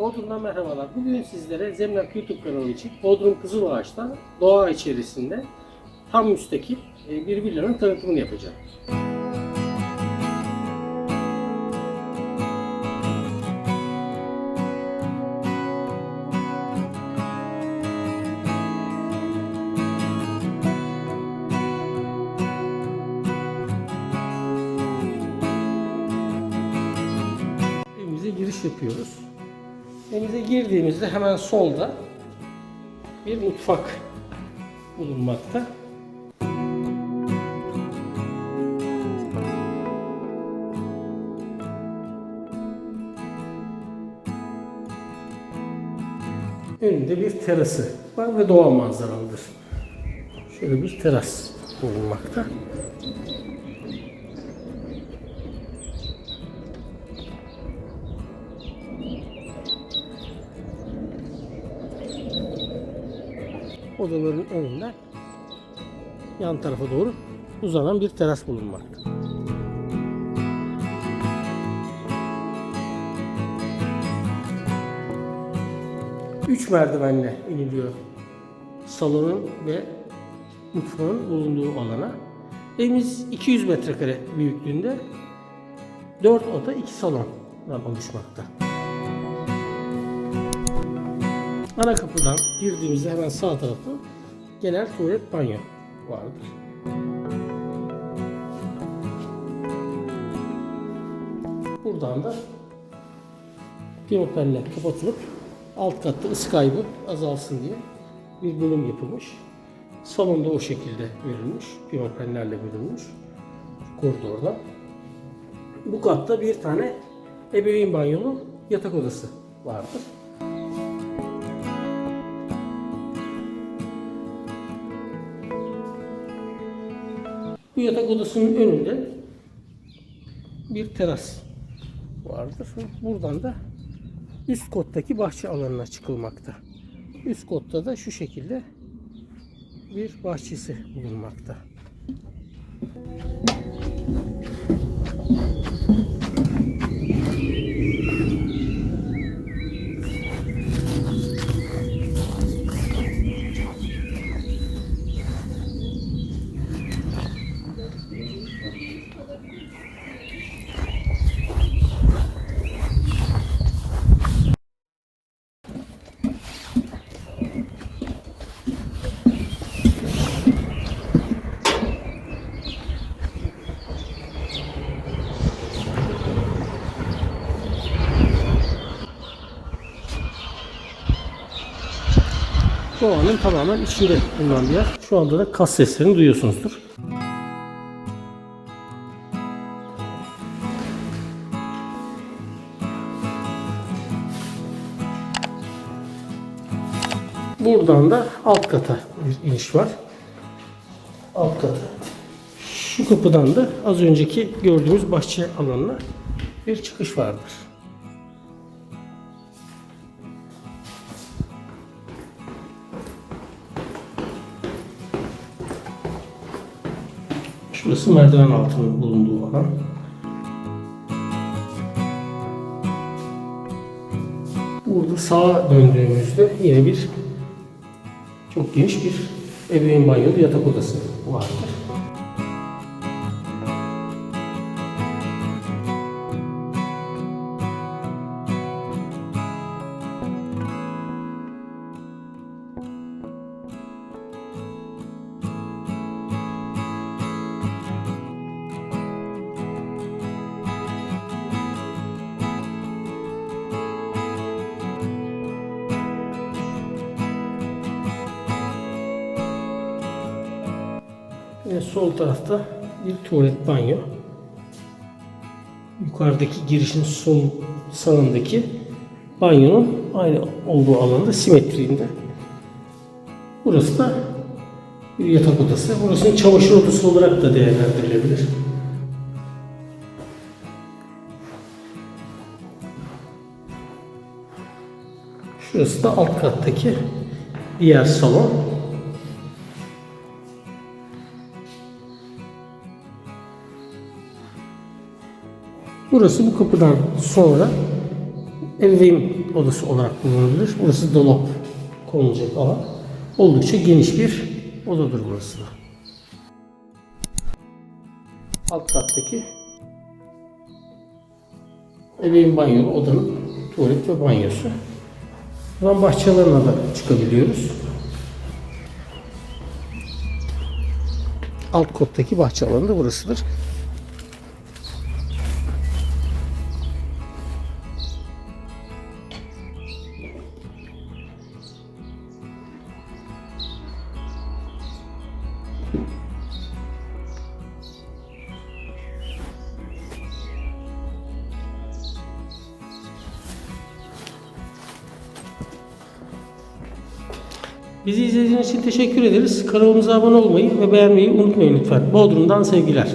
Bodrum'dan merhabalar. Bugün sizlere Zemlak YouTube kanalı için Bodrum Kızılağaç'ta doğa içerisinde tam müstakil e, bir villanın tanıtımını yapacağım. Evimize giriş yapıyoruz. Evimize girdiğimizde hemen solda bir mutfak bulunmakta. Önünde bir terası var ve doğa manzaralıdır. Şöyle bir teras bulunmakta. Odaların önünden yan tarafa doğru uzanan bir teras bulunmakta. Üç merdivenle iniliyor salonun ve mutfağın bulunduğu alana. Evimiz 200 metrekare büyüklüğünde 4 oda 2 salondan oluşmakta. Ana kapıdan girdiğimizde hemen sağ tarafta genel tuvalet banyo vardır. Buradan da pimapenle kapatılıp alt katta ısı kaybı azalsın diye bir bölüm yapılmış. Salonda o şekilde verilmiş. Pimapenlerle bölünmüş. Koridorda. Bu katta bir tane ebeveyn banyolu yatak odası vardır. Bu yatak odasının önünde bir teras vardır. Buradan da üst kottaki bahçe alanına çıkılmakta. Üst kotta da şu şekilde bir bahçesi bulunmakta. Doğanın tamamen içinde bulunan bir yer. Şu anda da kas seslerini duyuyorsunuzdur. Buradan da alt kata bir iniş var. Alt kata. Şu kapıdan da az önceki gördüğümüz bahçe alanına bir çıkış vardır. Şurası merdiven altının bulunduğu alan. Burada sağa döndüğümüzde yine bir çok geniş bir ebeveyn banyolu yatak odası vardır. Sol tarafta bir tuvalet banyo. Yukarıdaki girişin sol sağındaki banyonun aynı olduğu alanda simetriğinde. Burası da bir yatak odası. Burasının çamaşır odası olarak da değerlendirilebilir. Şurası da alt kattaki diğer salon. Burası bu kapıdan sonra ebeveyn odası olarak kullanılır. Burası dolap konulacak alan. Oldukça geniş bir odadır burası da. Alt kattaki ebeveyn banyo odanın tuvalet ve banyosu. Buradan bahçe alanına da çıkabiliyoruz. Alt kottaki bahçe alanı da burasıdır. Bizi izlediğiniz için teşekkür ederiz. Kanalımıza abone olmayı ve beğenmeyi unutmayın lütfen. Bodrum'dan sevgiler.